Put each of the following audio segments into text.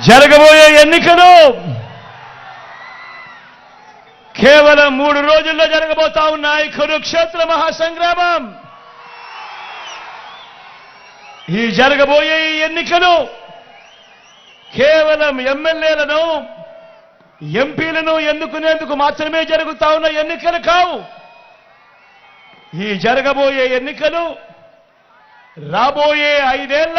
జరగబోయే ఎన్నికలు కేవలం మూడు రోజుల్లో జరగబోతా ఉన్నాయి కురుక్షేత్ర మహాసంగ్రామం. ఈ జరగబోయే ఈ ఎన్నికలు కేవలం ఎమ్మెల్యేలను ఎంపీలను ఎన్నుకునేందుకు మాత్రమే జరుగుతా ఉన్న ఎన్నికలు కావు. ఈ జరగబోయే ఎన్నికలు రాబోయే ఐదేళ్ళ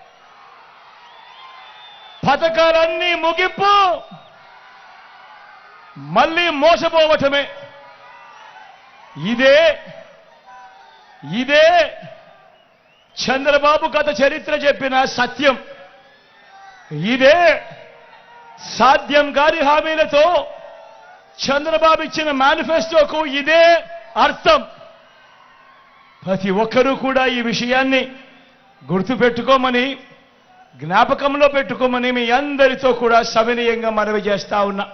పథకాలన్నీ ముగింపు. మళ్ళీ మోసపోవటమే. ఇదే ఇదే చంద్రబాబు గత చరిత్ర చెప్పిన సత్యం. ఇదే సాధ్యం గారి హామీలతో చంద్రబాబు ఇచ్చిన మేనిఫెస్టోకు ఇదే అర్థం. ప్రతి ఒక్కరూ కూడా ఈ విషయాన్ని గుర్తుపెట్టుకోమని జ్ఞాపకంలో పెట్టుకోమని మీ అందరితో కూడా సవినీయంగా మనవి చేస్తా ఉన్నా.